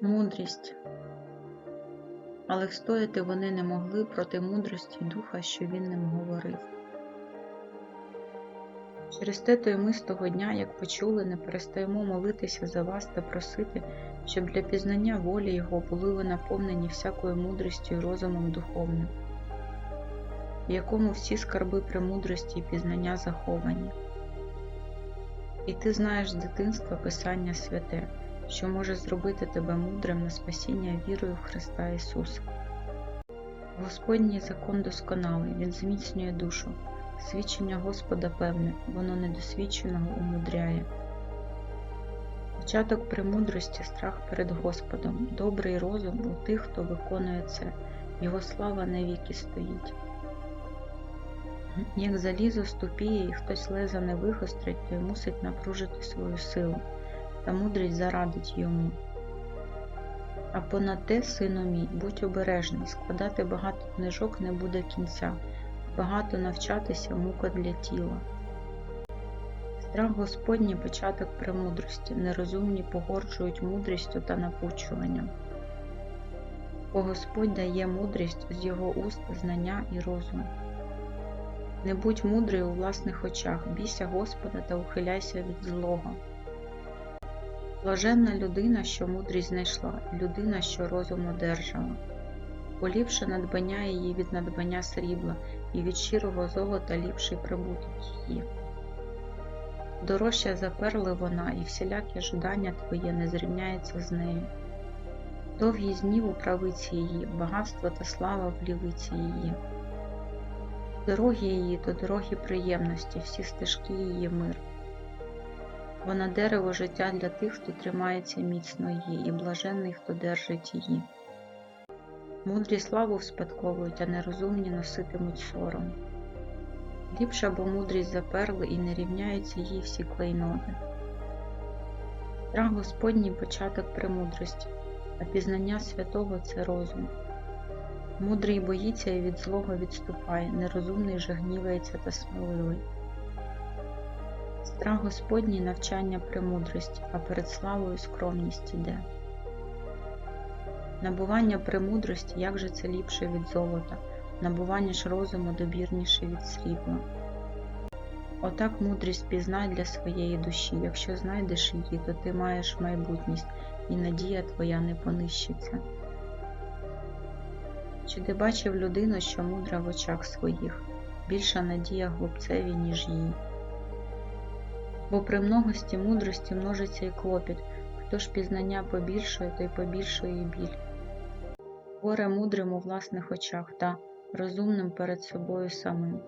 Мудрість. Але встояти вони не могли проти мудрості духа, що він ним говорив. Через те то й ми з того дня, як почули, не перестаємо молитися за вас та просити, щоб для пізнання волі Його були ви наповнені всякою мудрістю і розумом духовним, в якому всі скарби премудрості і пізнання заховані. І ти знаєш з дитинства Писання святе, що може зробити тебе мудрим на спасіння вірою в Христа Ісуса. Господній закон досконалий, Він зміцнює душу. Свідчення Господа певне, воно недосвідченого умудряє. Початок премудрості страх перед Господом, добрий розум у тих, хто виконує це, Його слава навіки стоїть. Як залізо ступіє і хтось леза не вигострить, то й мусить напружити свою силу, та мудрість зарадить йому. А понад те, сину мій, будь обережний, складати багато книжок не буде кінця, багато навчатися мука для тіла. Страх Господній початок премудрості, нерозумні погорджують мудрістю та напучуванням. Бо Господь дає мудрість з його уст, знання і розум. Не будь мудрий у власних очах, бійся Господа та ухиляйся від злого. Блаженна людина, що мудрість знайшла, людина, що розум одержала. Поліпше надбання її від надбання срібла, і від щирого золота ліпший прибуток її. Дорожча за перли вона, і всіляке жадання твоє не зрівняється з нею. Довгі знів у правиці її, багатство та слава в лівиці її. Дороги її то дороги приємності, всі стежки її мир. Вона дерево життя для тих, хто тримається міцно її, і блаженний, хто держить її. Мудрі славу вспадковують, а нерозумні носитимуть сором. Ліпша, бо мудрість за перли і не рівняються їй всі клейноти. Страх Господній початок премудрості, а пізнання святого це розум. Мудрий боїться і від злого відступає, нерозумний же гнівається та сміливий. Страх Господній навчання премудрості, а перед славою скромність іде. Набування премудрості, як же це ліпше від золота, набування ж розуму добірніше від срібла. Отак мудрість пізнай для своєї душі, якщо знайдеш її, то ти маєш майбутність, і надія твоя не понищиться. Чи ти бачив людину, що мудра в очах своїх, більша надія глупцеві, ніж їй? Бо при многості мудрості множиться і клопіт, хто ж пізнання побільшує, й побільшує і біль. Горе мудрим у власних очах та розумним перед собою самим.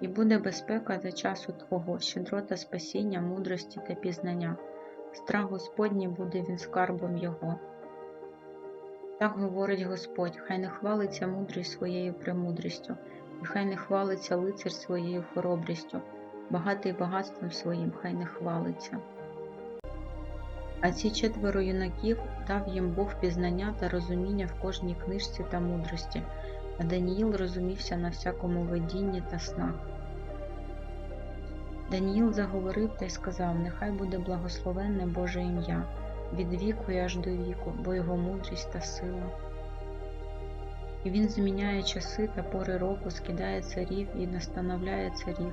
І буде безпека за часу Твого, щедрота спасіння, мудрості та пізнання, страх Господній буде він скарбом Його. Так говорить Господь, хай не хвалиться мудрість своєю премудрістю, і хай не хвалиться лицар своєю хоробрістю, багатий багатством своїм, хай не хвалиться. А ці четверо юнаків дав їм Бог пізнання та розуміння в кожній книжці та мудрості, а Даніїл розумівся на всякому видінні та снах. Даніїл заговорив та й сказав: Нехай буде благословенне Боже ім'я від віку і аж до віку, бо його мудрість та сила. І він зміняє часи та пори року, скидає царів і настановляє царів,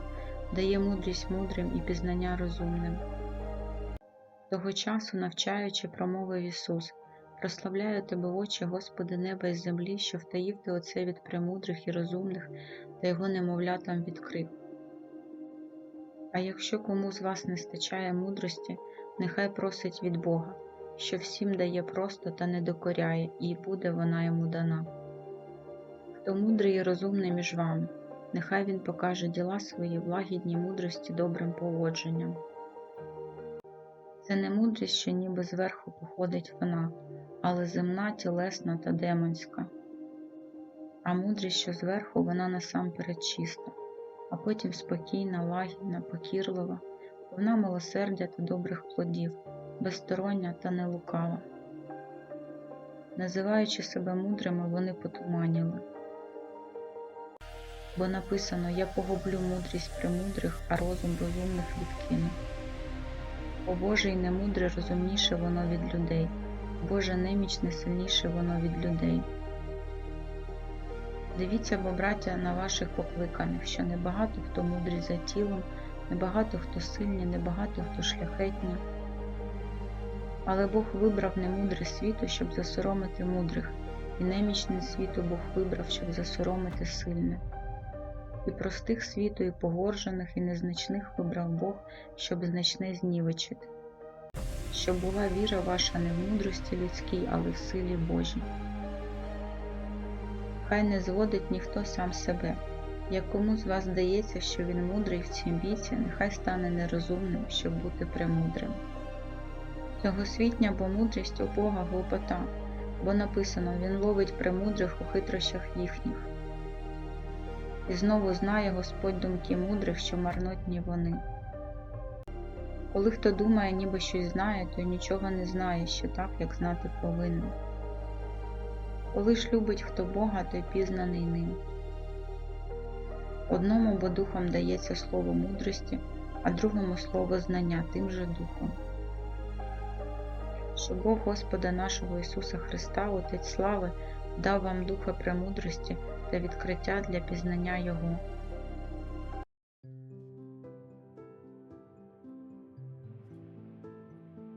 дає мудрість мудрим і пізнання розумним. Того часу, навчаючи, промовив Ісус, прославляю тебе, очі, Господи, неба і землі, що втаїв ти оце від премудрих і розумних та його немовлятам відкрив. А якщо кому з вас не стачає мудрості, нехай просить від Бога, що всім дає просто та не докоряє, і буде вона йому дана. Хто мудрий і розумний між вами, нехай він покаже діла свої в лагідній мудрості добрим поводженням. Це не мудрість, що ніби зверху походить вона, але земна, тілесна та демонська. А мудрість, що зверху, вона насамперед чиста, а потім спокійна, лагідна, покірлива, повна милосердя та добрих плодів, безстороння та нелукава. Називаючи себе мудрими, вони потуманіли. Бо написано Я погублю мудрість премудрих, а розум розумних відкину. Бо Боже і немудре розумніше воно від людей, Боже немічне сильніше воно від людей. Дивіться, бо, браття, на ваших покликаних, що небагато хто мудрий за тілом, небагато хто сильні, небагато хто шляхетні. Але Бог вибрав немудрий світу, щоб засоромити мудрих, і немічне світу Бог вибрав, щоб засоромити сильне. І простих світу, і погоржених, і незначних вибрав Бог, щоб значне знівечити, щоб була віра ваша не в мудрості людській, але в силі Божій. Хай не зводить ніхто сам себе. Як кому з вас здається, що він мудрий в цім віці, нехай стане нерозумним, щоб бути премудрим. Цьогосвітня бо мудрість у Бога глупота, бо написано Він ловить премудрих у хитрощах їхніх. І знову знає Господь думки мудрих, що марнотні вони. Коли хто думає, ніби щось знає, то нічого не знає ще так, як знати повинен. Коли ж любить хто Бога, той пізнаний ним. Одному бо духом дається слово мудрості, а другому слово знання тим же духом. Що Бог Господа нашого Ісуса Христа, Отець слави, дав вам духа премудрості та відкриття для пізнання Його,